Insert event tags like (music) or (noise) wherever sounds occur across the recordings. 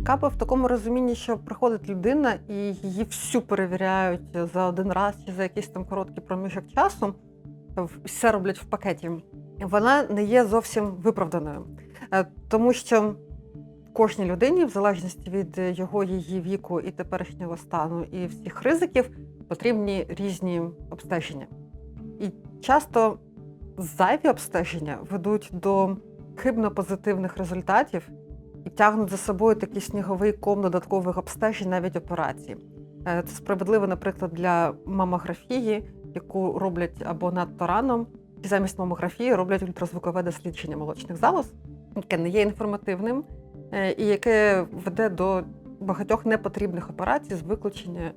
Чекапи в такому розумінні, що приходить людина і її всю перевіряють за один раз чи за якийсь там короткий проміжок часу, все роблять в пакеті. Вона не є зовсім виправданою, Е, тому що кожній людині, в залежності від його її віку і теперішнього стану, і всіх ризиків, потрібні різні обстеження. І часто зайві обстеження ведуть до хибно позитивних результатів і тягнуть за собою такий сніговий ком додаткових обстежень, навіть операцій. Е, Це справедливо, наприклад, для мамографії, яку роблять або надто рано, і замість мамографії роблять ультразвукове дослідження молочних залоз, яке не є інформативним е, і яке веде до багатьох непотрібних операцій з виключення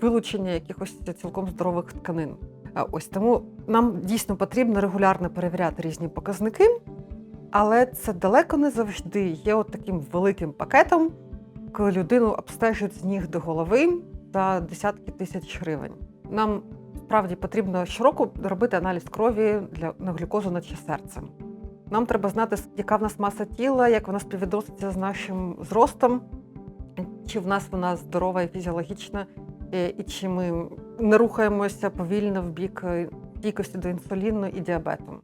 вилучення якихось цілком здорових тканин. Ось тому нам дійсно потрібно регулярно перевіряти різні показники, але це далеко не завжди є от таким великим пакетом, коли людину обстежують з ніг до голови за десятки тисяч гривень. Нам справді потрібно щороку робити аналіз крові для на глюкозу наче серцем. Нам треба знати, яка в нас маса тіла, як вона співвідноситься з нашим зростом, чи в нас вона здорова і фізіологічна, е, і чи ми не рухаємося повільно в бік е, стійкості до інсуліну і діабету.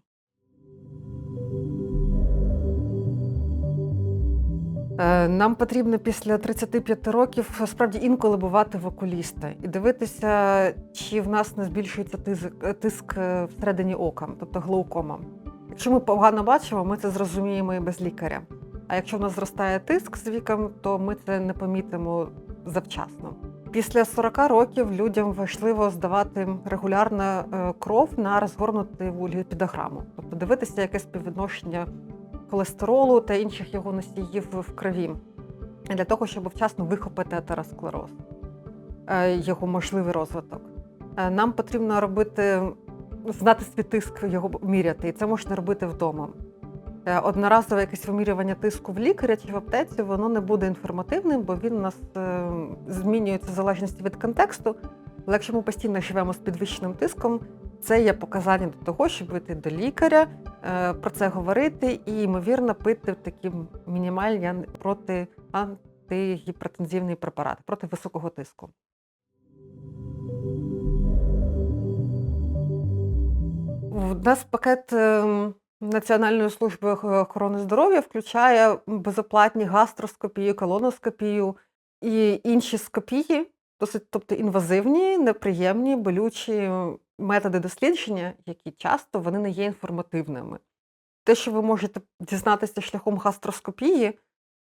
Нам потрібно після 35 років справді інколи бувати в окуліста і дивитися, чи в нас не збільшується тиск, е, всередині ока, тобто глаукома. Якщо ми погано бачимо, ми це зрозуміємо і без лікаря. А якщо в нас зростає тиск з віком, то ми це не помітимо завчасно. Після 40 років людям важливо здавати регулярно е, кров на розгорнуту ліпідограму, тобто дивитися, яке співвідношення холестеролу та інших його носіїв в крові для того, щоб вчасно вихопити атеросклероз, е, його можливий розвиток. Е, Нам потрібно робити, знати свій тиск, його міряти, і це можна робити вдома. Е, Одноразове якесь вимірювання тиску в лікаря чи в аптеці, воно не буде інформативним, бо він у нас змінюється в залежності від контексту. Але якщо ми постійно живемо з підвищеним тиском, це є показання до того, щоб йти до лікаря, про це говорити і, ймовірно, пити такі мінімальні проти антигіпертензивні препарати проти високого тиску. У нас пакет ем, Національної служби охорони здоров'я включає безоплатні гастроскопію, колоноскопію і інші скопії, досить тобто інвазивні, неприємні, болючі методи дослідження, які часто вони не є інформативними. Те, що ви можете дізнатися шляхом гастроскопії,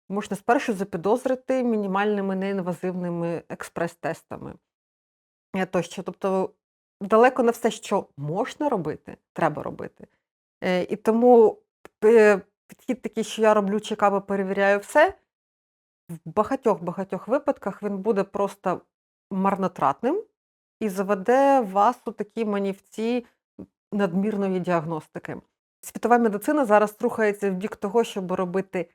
можна спершу запідозрити мінімальними неінвазивними експрес-тестами. Тощо, тобто далеко не все, що можна робити, треба робити. Е, І тому е, підхід такий, що я роблю чекапи, перевіряю все, в багатьох-багатьох випадках він буде просто марнотратним і заведе вас у такі манівці надмірної діагностики. Світова медицина зараз рухається в бік того, щоб робити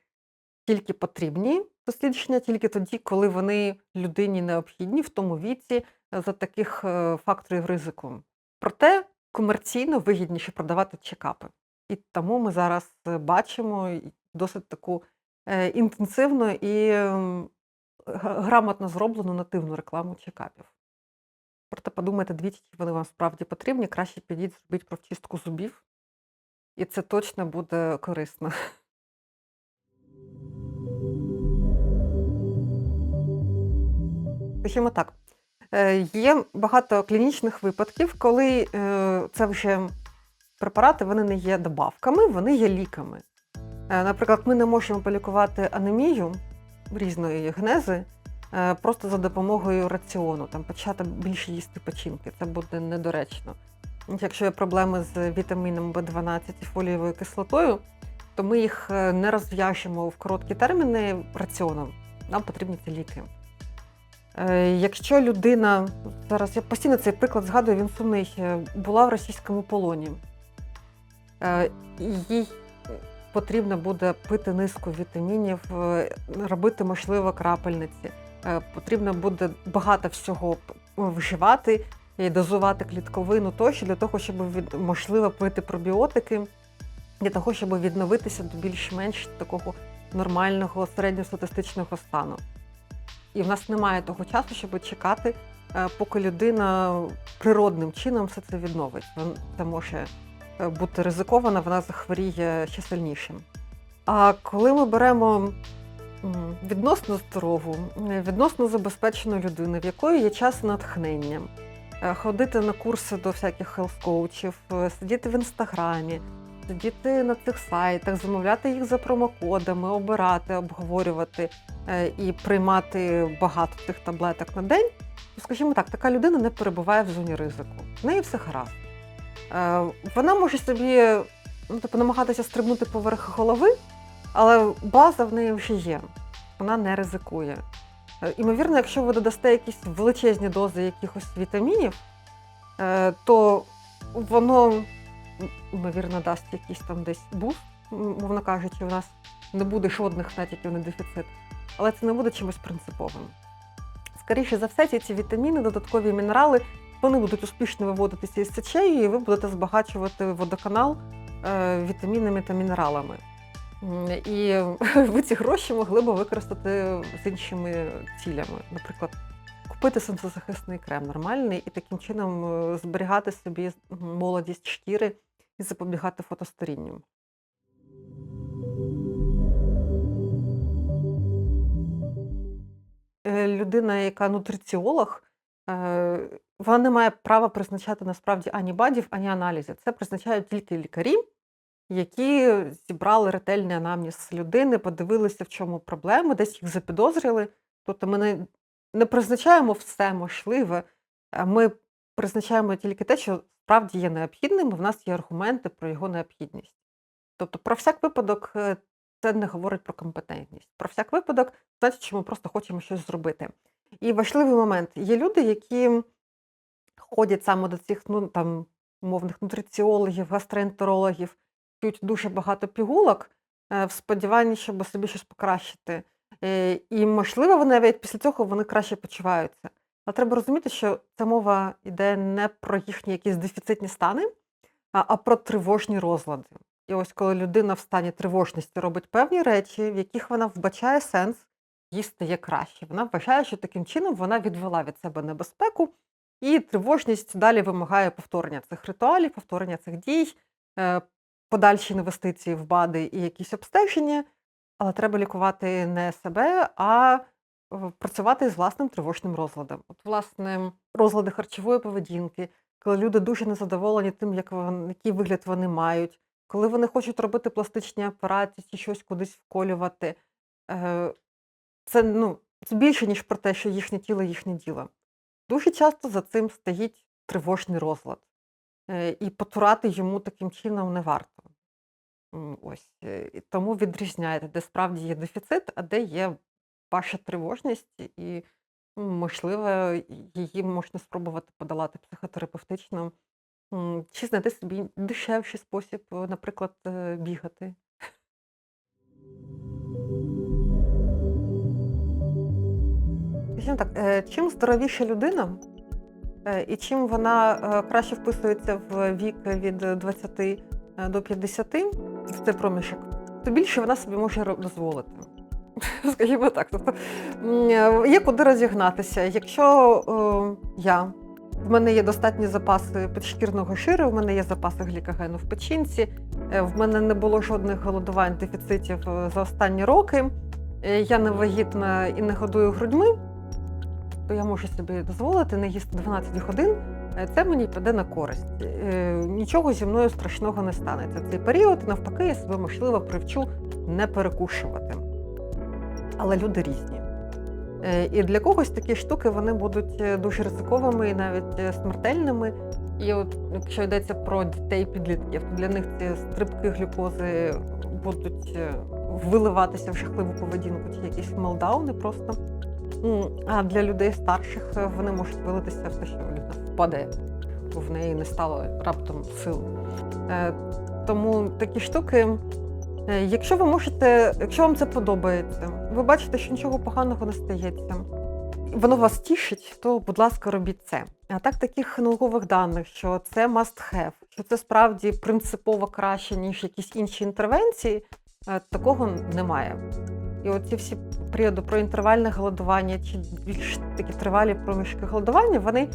тільки потрібні дослідження, тільки тоді, коли вони людині необхідні в тому віці е, за таких е, факторів ризику. Проте комерційно вигідніше продавати чекапи. І тому ми зараз е, бачимо досить таку інтенсивну і грамотно зроблену нативну рекламу чекапів. Проте подумайте двічі, вони вам справді потрібні, краще підіть, зробіть профчистку зубів, і це точно буде корисно. Скажімо (laughs) так, е, є багато клінічних випадків, коли е, це вже препарати вони не є добавками, вони є ліками. Е, Наприклад, ми не можемо полікувати анемію різної генези просто за допомогою раціону, там почати більше їсти печінки. Це буде недоречно. Якщо є проблеми з вітаміном В12 і фолієвою кислотою, то ми їх е, не розв'яжемо в короткі терміни раціоном. Нам потрібні ці ліки. Е, Якщо людина, зараз я постійно цей приклад згадую, він сумний, е, була в російському полоні, е, їй потрібно буде пити низку вітамінів, е, робити, можливо, крапельниці. Е, Потрібно буде багато всього вживати і дозувати клітковину тощо для того, щоб від, можливо пити пробіотики, для того, щоб відновитися до більш-менш такого нормального середньостатистичного стану. І в нас немає того часу, щоб чекати, е, поки людина природним чином все це відновить. Це може е, бути ризиковано, вона захворіє ще сильнішим. А коли ми беремо відносно здорову, відносно забезпечену людину, в якої є час натхнення, е, ходити на курси до всяких хелс-коучів, е, сидіти в інстаграмі, сидіти на цих сайтах, замовляти їх за промокодами, обирати, обговорювати е, і приймати багато тих таблеток на день, скажімо так, така людина не перебуває в зоні ризику. В неї все гаразд. Вона може собі ну, типу, намагатися стрибнути поверх голови, але база в неї вже є. Вона не ризикує. Е, Імовірно, якщо ви додасте якісь величезні дози якихось вітамінів, е, то воно, ймовірно, дасть якийсь там десь буст, мовно кажучи, у нас не буде жодних натяків на дефіцит, але це не буде чимось принциповим. Скоріше за все, ці, ці вітаміни, додаткові мінерали, вони будуть успішно виводитися із сечею, і ви будете збагачувати водоканал е, вітамінами та мінералами. І (laughs) ви ці гроші могли б використати з іншими цілями. Наприклад, купити сонцезахисний крем нормальний і таким чином е, зберігати собі молодість шкіри і запобігати фотостарінню. Е, Людина, яка нутриціолог, е, вона не має права призначати насправді ані бадів, ані аналізи. Це призначають тільки лікарі, які зібрали ретельний анамнез людини, подивилися, в чому проблеми, десь їх запідозрили. Тобто ми не, не призначаємо все можливе, ми призначаємо тільки те, що справді є необхідним, і в нас є аргументи про його необхідність. Тобто, про всяк випадок, е, це не говорить про компетентність. Про всяк випадок, значить, що ми просто хочемо щось зробити. І важливий момент: є люди, які ходять саме до цих ну, там, умовних нутриціологів, гастроентерологів, п'ють дуже багато пігулок е, в сподіванні, щоб собі щось покращити. Е, І, можливо, вони навіть після цього вони краще почуваються. Але треба розуміти, що ця мова йде не про їхні якісь дефіцитні стани, а, про тривожні розлади. І ось коли людина в стані тривожності робить певні речі, в яких вона вбачає сенс, їй стає краще. Вона вважає, що таким чином вона відвела від себе небезпеку, і тривожність далі вимагає повторення цих ритуалів, повторення цих дій, е, подальші інвестиції в БАДи і якісь обстеження. Але треба лікувати не себе, а е, працювати з власним тривожним розладом. От, власне, розлади харчової поведінки, коли люди дуже незадоволені тим, як вон- який вигляд вони мають, коли вони хочуть робити пластичні операції чи щось кудись вколювати. Е, Це, ну, це більше, ніж про те, що їхнє тіло їхнє діло. Дуже часто за цим стоїть тривожний розлад. Е, І потурати йому таким чином не варто. Ось е, тому відрізняйте, де справді є дефіцит, а де є ваша тривожність, і можливо, її можна спробувати подолати психотерапевтично, чи знайти собі дешевший спосіб, е, наприклад, бігати. Скажімо так, чим здоровіша людина, і чим вона е, краще вписується в вік від 20 е, до 50, в цей проміжок, то більше вона собі може дозволити. (laughs) Скажімо так, тобто е, є куди розігнатися. Якщо е, я, в мене є достатні запаси підшкірного жиру, в мене є запаси глікогену в печінці, е, в мене не було жодних голодувань, дефіцитів е, за останні роки, е, я не вагітна і не годую грудьми, то я можу собі дозволити не їсти 12 годин. Е, Це мені піде на користь. Е, Нічого зі мною страшного не станеться в цей період. Навпаки, я себе можливо привчу не перекушувати. Але люди різні. Е, І для когось такі штуки вони будуть дуже ризиковими і навіть смертельними. І от якщо йдеться про дітей підлітків, то для них ці стрибки глюкози будуть виливатися в жахливу поведінку, чи якісь мелдауни просто. А для людей старших е, вони можуть вилитися в те, що людина впаде, бо в неї не стало раптом сил. Е, Тому такі штуки, е, якщо ви можете, якщо вам це подобається, ви бачите, що нічого поганого не стається, воно вас тішить, то, будь ласка, робіть це. А так, таких наукових даних, що це must have, що це справді принципово краще, ніж якісь інші інтервенції, Такого немає. І оці всі періоди про інтервальне голодування чи більш такі тривалі проміжки голодування, вони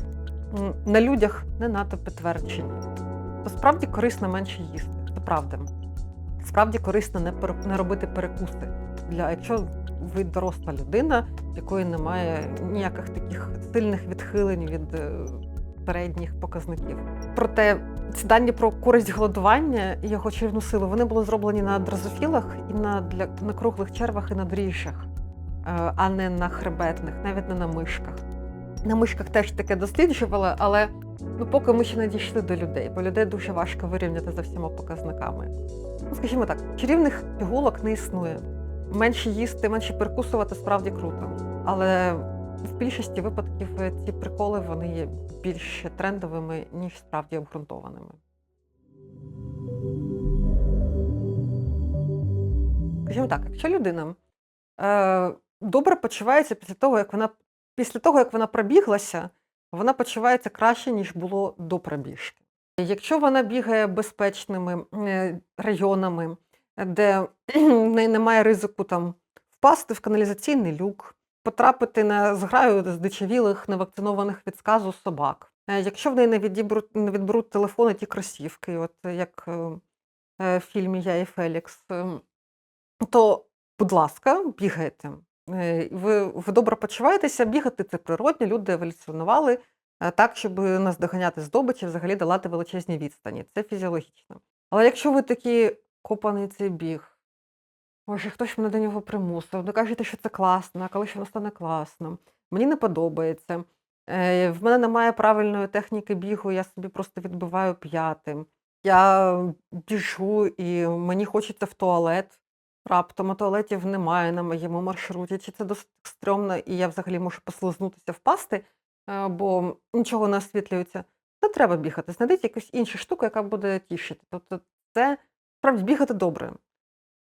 на людях не надто підтверджені. То справді корисно менше їсти. Це правда. Справді корисно не, пере- не робити перекуси. Для якщо ви доросла людина, якої немає ніяких таких сильних відхилень від передніх показників. Проте ці дані про користь голодування і його чарівну силу вони були зроблені на дрозофілах і на, для, на круглих червах і на дріжджах, е, а не на хребетних, навіть не на мишках. На мишках теж таке досліджували, але ну, поки ми ще не дійшли до людей, бо людей дуже важко вирівняти за всіма показниками. Ну, скажімо так, чарівних пігулок не існує. Менше їсти, менше перекусувати справді круто. Але в більшості випадків е, ці приколи вони є більш трендовими, ніж справді обґрунтованими. Скажімо так, якщо людина е, добре почувається після того, як вона після того, як вона пробіглася, вона почувається краще, ніж було до пробіжки. Якщо вона бігає безпечними е, районами, де (clears throat) в неї немає ризику там впасти в каналізаційний люк, потрапити на зграю здичавілих, невакцинованих від сказу собак. Е, Якщо в неї не відібруть, не відберуть телефони ті кросівки, от як е, е, в фільмі Я і Фелікс, е, то, будь ласка, бігайте. Ви, ви добре почуваєтеся, бігати це природне, люди еволюціонували так, щоб наздоганяти здобич і взагалі долати величезні відстані. Це фізіологічно. Але якщо ви такі копаний цей біг, може, хтось мене до нього примусив, ви кажете, що це класно, а коли ж воно стане класно. Мені не подобається. Е, В мене немає правильної техніки бігу, я собі просто відбиваю п'ятим. Я біжу і мені хочеться в туалет. Раптом а туалетів немає на моєму маршруті, чи це досить стрьомно, і я взагалі можу послизнутися, впасти, е, бо нічого не освітлюється. То треба бігати. Знайдіть якусь іншу штуку, яка буде тішити. Тобто це справді бігати добре.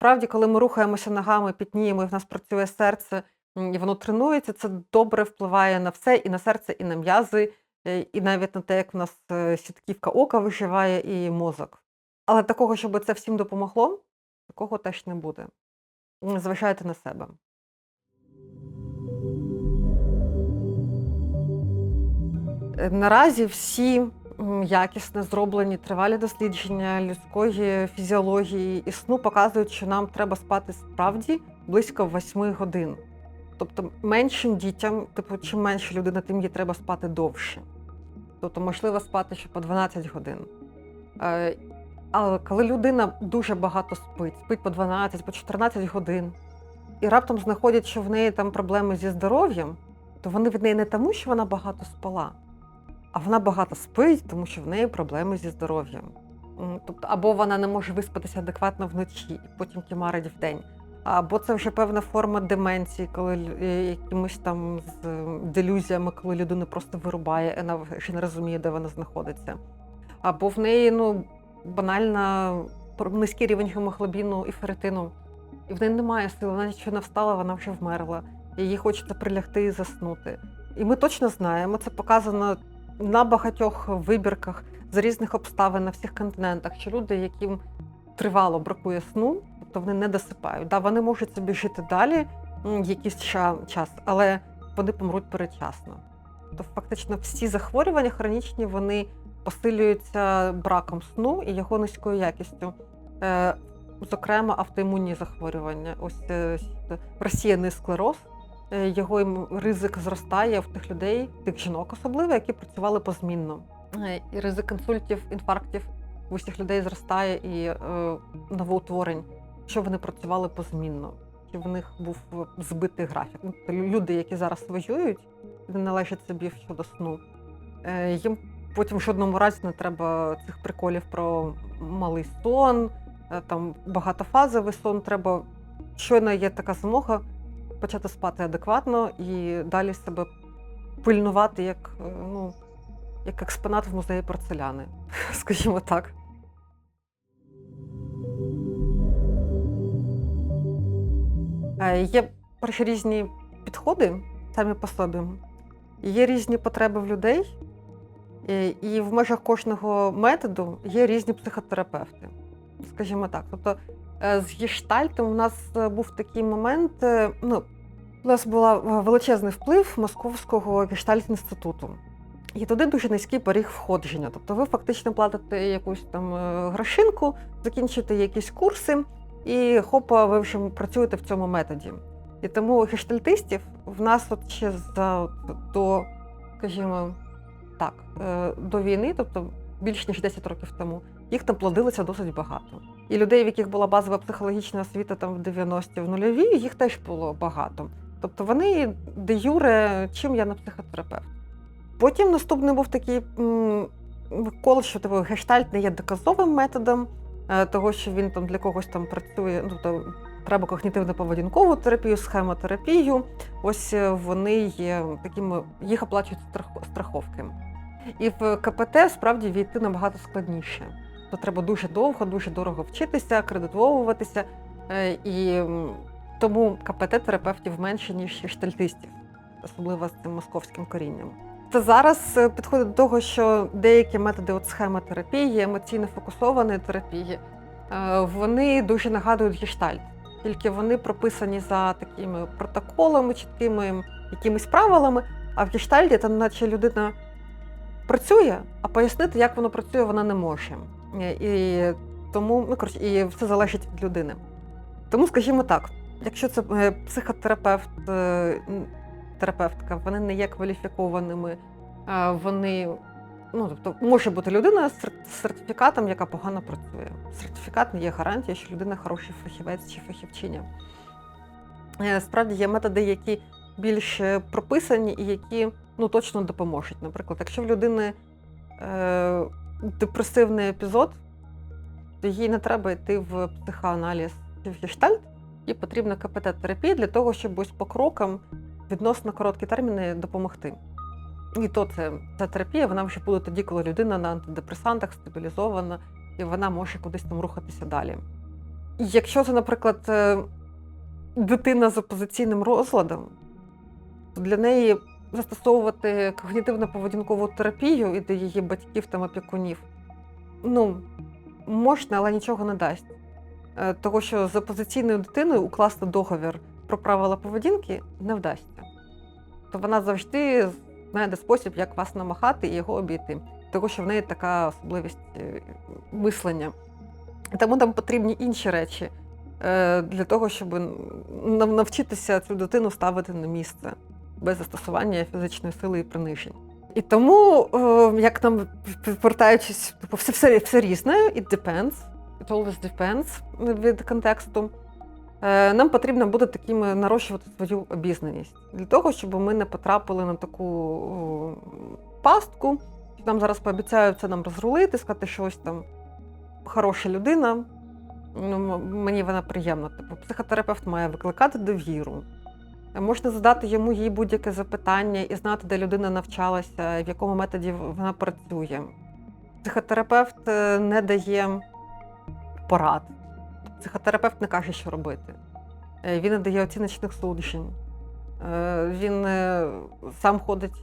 Справді, коли ми рухаємося ногами, пітніємо, і в нас працює серце, і воно тренується, це добре впливає на все, і на серце, і на м'язи, е, і навіть на те, як в нас е, сітківка ока виживає, і мозок. Але такого, щоб це всім допомогло, такого теж не буде. Зважайте на себе. Е, Наразі всі м, якісно зроблені тривалі дослідження людської фізіології і сну показують, що нам треба спати справді близько 8 годин. Тобто меншим дітям, типу, чим менше людина, тим їй треба спати довше. Тобто, можливо, спати ще по 12 годин. Е, Але коли людина дуже багато спить, спить по 12, по 14 годин, і раптом знаходять, що в неї там проблеми зі здоров'ям, то вони від неї не тому, що вона багато спала, а вона багато спить, тому що в неї проблеми зі здоров'ям. Тобто, або вона не може виспатися адекватно вночі, і потім кімарить вдень. Або це вже певна форма деменції, коли е, якимось там з е, делюзіями, коли людину просто вирубає, вона ще не розуміє, де вона знаходиться. Або в неї ну, банально низький рівень гемоглобіну і ферритину. І в неї немає сили, вона нічого не встала, вона вже вмерла. Їй хочеться прилягти і заснути. І ми точно знаємо, це показано на багатьох вибірках з різних обставин на всіх континентах, що люди, яким тривало бракує сну, тобто вони не досипають. Да, вони можуть собі жити далі якийсь час, але вони помруть передчасно. Тобто, фактично, всі захворювання хронічні вони посилюються браком сну і його низькою якістю. Е, зокрема, автоімунні захворювання. Ось е, с- розсіяний склероз. Е, Його ризик зростає в тих людей, тих жінок особливо, які працювали позмінно. Е, І ризик інсультів, інфарктів в усіх людей зростає і е, новоутворень, що вони працювали позмінно, чи в них був е, збитий графік. Ну, тобто люди, які зараз воюють, не належать собі щодо сну. Е, їм потім в жодному разі не треба цих приколів про малий сон, е, там багатофазовий сон. Треба щойно є така змога почати спати адекватно і далі себе пильнувати як, е, ну, як експонат в музеї порцеляни, (laughs) скажімо так. Е, Є різні підходи самі по собі. Є різні потреби в людей, і- і в межах кожного методу є різні психотерапевти. Скажімо так. Тобто Е, З гештальтом у нас е, був такий момент. е, Ну, у нас був величезний вплив Московського гештальт-інституту. І туди дуже низький поріг входження. Тобто ви фактично платите якусь там е, грошинку, закінчуєте якісь курси, і хопа, ви вже працюєте в цьому методі. І тому гештальтистів в нас от ще за до, скажімо, так, е, до війни, тобто більш ніж 10 років тому, їх там плодилося досить багато. І людей, в яких була базова психологічна освіта там в 90-ті, в нульові, їх теж було багато. Тобто вони де юре, чим я не психотерапевт. Потім наступний був такий м, коло, що типу, гештальт не є доказовим методом, е, того, що він там для когось там працює. Тобто треба когнітивно-поведінкову терапію, схемотерапію. Ось е, вони є такими, їх оплачують страх- страховки. І в КПТ справді війти набагато складніше. То треба дуже довго, дуже дорого вчитися, акредитовуватися. Е, І тому КПТ-терапевтів менше, ніж гештальтистів, особливо з цим московським корінням. Це зараз е, підходить до того, що деякі методи от схемотерапії, емоційно фокусованої терапії, е, вони дуже нагадують гештальт. Тільки вони прописані за такими протоколами, чіткими якимись правилами, а в гештальті там, наче людина працює, а пояснити, як воно працює, вона не може. Е, І тому, ну коротше, і все залежить від людини. Тому, скажімо так, якщо це е, психотерапевт, е, терапевтка, вони не є кваліфікованими, е, вони. Ну, тобто може бути людина з сертифікатом, яка погано працює. Сертифікат не є гарантією, що людина хороший фахівець чи фахівчиня. Справді є методи, які більш прописані і які ну, точно допоможуть. Наприклад, якщо в людини е, депресивний епізод, то їй не треба йти в психоаналіз чи в гештальт, їй потрібна КПТ-терапія для того, щоб ось по крокам відносно короткі терміни допомогти. І то це ця терапія, вона вже буде тоді, коли людина на антидепресантах стабілізована, і вона може кудись там рухатися далі. І Якщо це, наприклад, е, дитина з опозиційним розладом, то для неї застосовувати когнітивно-поведінкову терапію і до її батьків там опікунів, ну, можна, але нічого не дасть. Е, Того, що з опозиційною дитиною укласти договір про правила поведінки не вдасться. То вона завжди знайде спосіб, як вас намахати і його обійти. Тому що в неї така особливість е, мислення. Тому нам потрібні інші речі е, для того, щоб навчитися цю дитину ставити на місце без застосування фізичної сили і принижень. І тому, як нам повертаючись, типу, все, все, все різне, it depends, it always depends від контексту. Е, Нам потрібно буде такими нарощувати свою обізнаність для того, щоб ми не потрапили на таку пастку. що Нам зараз пообіцяють це нам розрулити, сказати, що ось там хороша людина. Ну, мені вона приємна. Типу, психотерапевт має викликати довіру. Можна задати йому їй будь-яке запитання і знати, де людина навчалася, в якому методі вона працює. Психотерапевт е, не дає порад. Психотерапевт не каже, що робити. Е, Він не дає оціночних суджень. Е, Він е, сам ходить,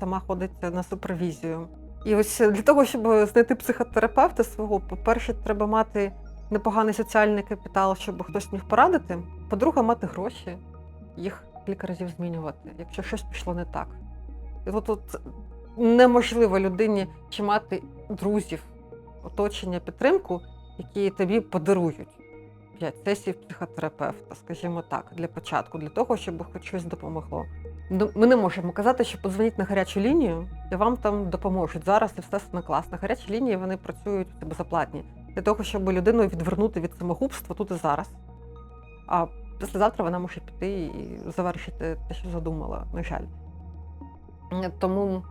сама ходить на супервізію. І ось для того, щоб знайти психотерапевта свого, по-перше, треба мати непоганий соціальний капітал, щоб хтось міг порадити. По-друге, мати гроші, їх кілька разів змінювати, якщо щось пішло не так. І тут, тут неможливо людині чи мати друзів, оточення, підтримку, які тобі подарують. П'ять сесій психотерапевта, скажімо так, для початку, для того, щоб хоч щось допомогло. Ну, Ми не можемо казати, що подзвоніть на гарячу лінію, і вам там допоможуть. Зараз і все на клас. На гарячій лінії вони працюють безоплатні для того, щоб людину відвернути від самогубства тут і зараз. А післязавтра вона може піти і завершити те, що задумала, на жаль. Тому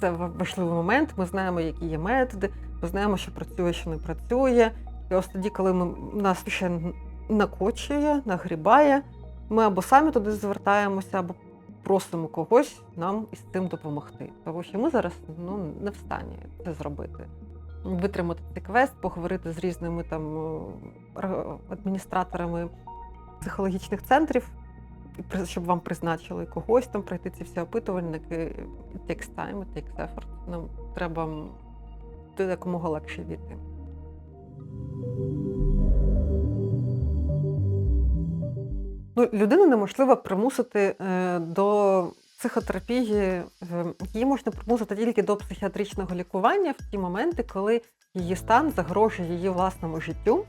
це важливий момент. Ми знаємо, які є методи, знаємо, що працює, що не працює. І ось тоді, коли ми, нас ще накочує, нагрібає, ми або самі туди звертаємося, або просимо когось нам із цим допомогти. Тому що ми зараз ну, не в стані це зробити. Витримати цей квест, поговорити з різними там адміністраторами психологічних центрів, щоб вам призначили когось там пройти ці всі опитувальники. It takes time, it takes effort. Нам треба туди якомога легше війти. Ну, людину неможливо примусити е, до психотерапії. е, Її можна примусити тільки до психіатричного лікування в ті моменти, коли її стан загрожує її власному життю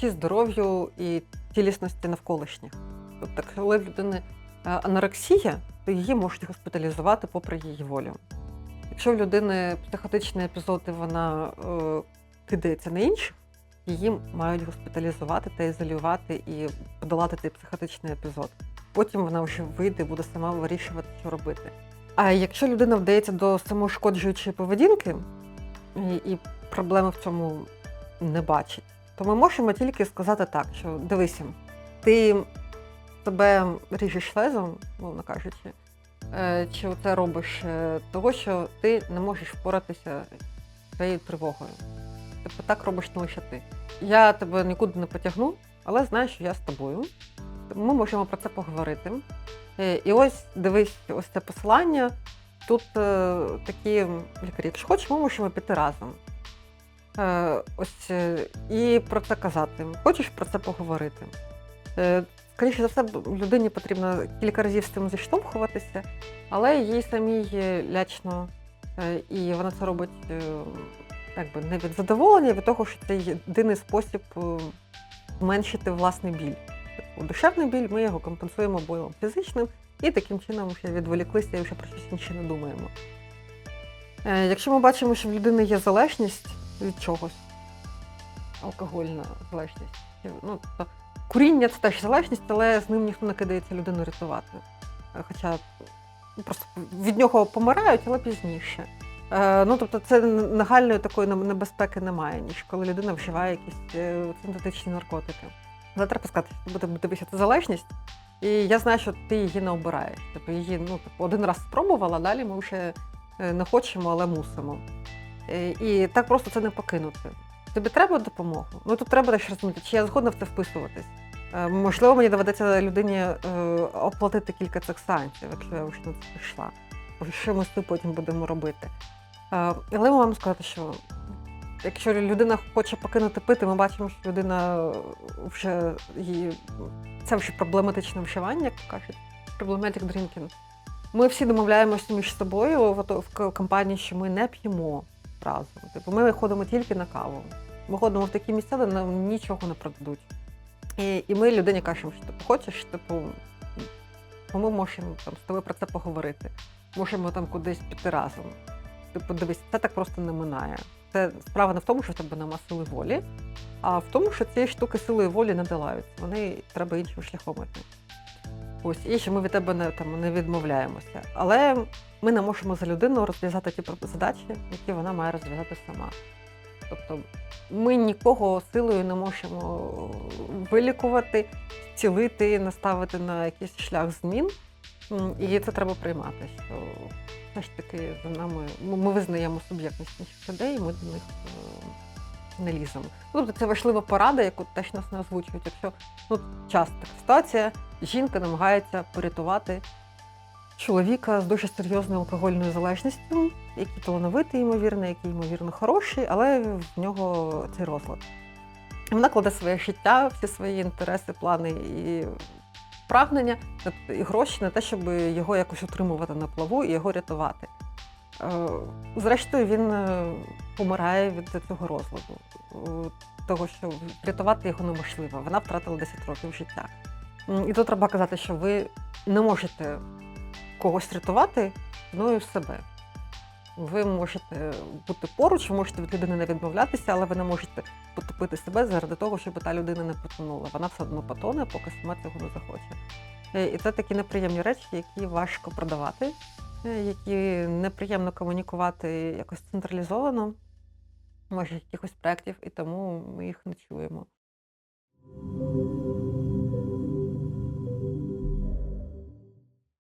чи здоров'ю і цілісності навколишніх. Тобто, коли в людини е, анорексія, то її можуть госпіталізувати попри її волю. Якщо в людини психотичний епізод і вона е, кидається на інших, її мають госпіталізувати та ізолювати і подолати цей психотичний епізод. Потім вона вже вийде буде сама вирішувати, що робити. А якщо людина вдається до самошкоджуючої поведінки і, і проблеми в цьому не бачить, то ми можемо тільки сказати так, що дивися, ти себе ріжеш лезом, мовно кажучи, чи це робиш е, того, що ти не можеш впоратися своєю тривогою. Тобто так робиш не лише ти. Я тебе нікуди не потягну, але знаю, що я з тобою. Ми можемо про це поговорити. Е, І ось дивись, ось це посилання. Тут е, такі лікарі, якщо хочеш, ми можемо піти разом. Е, ось е, і про це казати. Хочеш про це поговорити. Е, скоріше за все, людині потрібно кілька разів з цим зіштовхуватися, але їй самій лячно, е, і вона це робить е, якби не від задоволення, а від того, що це єдиний спосіб е, зменшити власний біль. Типу, душевний біль ми його компенсуємо боєм фізичним, і таким чином ще відволіклися і вже про щось інше не думаємо. Якщо ми бачимо, що в людини є залежність від чогось, алкогольна залежність, ну, тобто, куріння це теж залежність, але з ним ніхто не кидається людину рятувати. Е, Хоча просто від нього помирають, але пізніше. Е, Ну, тобто, це нагальної такої небезпеки немає, ніж коли людина вживає якісь е, синтетичні наркотики. Але треба сказати, що буде дивитися залежність, і я знаю, що ти її не обираєш. Тобто її ну, типу, один раз спробувала, далі ми вже не хочемо, але мусимо. І так просто це не покинути. Тобі треба допомогу? Ну тут треба теж розуміти, чи я згодна в це вписуватись. Е, Можливо, мені доведеться людині е, оплатити кілька цих санкцій, якщо я вже на це пішла. Що ми з цим потім будемо робити? Е, Але ми маємо сказати, що якщо людина хоче покинути пити, ми бачимо, що людина вже її це вже проблематичне вживання, як кажуть, problematic drinking. Ми всі домовляємося між собою в, компанії, що ми не п'ємо разом. Типу, ми ходимо тільки на каву. Ми ходимо в такі місця, де нам нічого не продадуть. І, і ми людині кажемо, що типу, хочеш, типу, ну, ми можемо там, з тобою про це поговорити. Можемо там кудись піти разом. Типу, дивись, це так просто не минає. Це справа не в тому, що в тебе нема сили волі, а в тому, що цієї штуки силою волі не долаються. Вони треба іншим шляхом йти. Ось, і що ми від тебе не, там, не відмовляємося. Але ми не можемо за людину розв'язати ті задачі, які вона має розв'язати сама. Тобто ми нікого силою не можемо вилікувати, цілити, наставити на якийсь шлях змін. І це треба приймати. Що все ж таки за нами ми визнаємо суб'єктність людей, і ми до них е, не ліземо. Ну, Тобто це важлива порада, яку теж нас не озвучують. Якщо ну, часто така ситуація, жінка намагається порятувати чоловіка з дуже серйозною алкогольною залежністю, який талановитий, ймовірно, який, ймовірно, хороший, але в нього цей розлад. Вона кладе своє життя, всі свої інтереси, плани і прагнення і гроші на те, щоб його якось утримувати на плаву і його рятувати. Е, Зрештою, він е, помирає від цього розладу, того, що врятувати його неможливо. Вона втратила 10 років життя. І тут треба казати, що ви не можете когось рятувати ціною себе. Ви можете бути поруч, ви можете від людини не відмовлятися, але ви не можете потопити себе заради того, щоб та людина не потонула. Вона все одно потоне, поки сама цього не захоче. Е, І це такі неприємні речі, які важко продавати, е, які неприємно комунікувати якось централізовано, може, якихось проєктів, і тому ми їх не чуємо.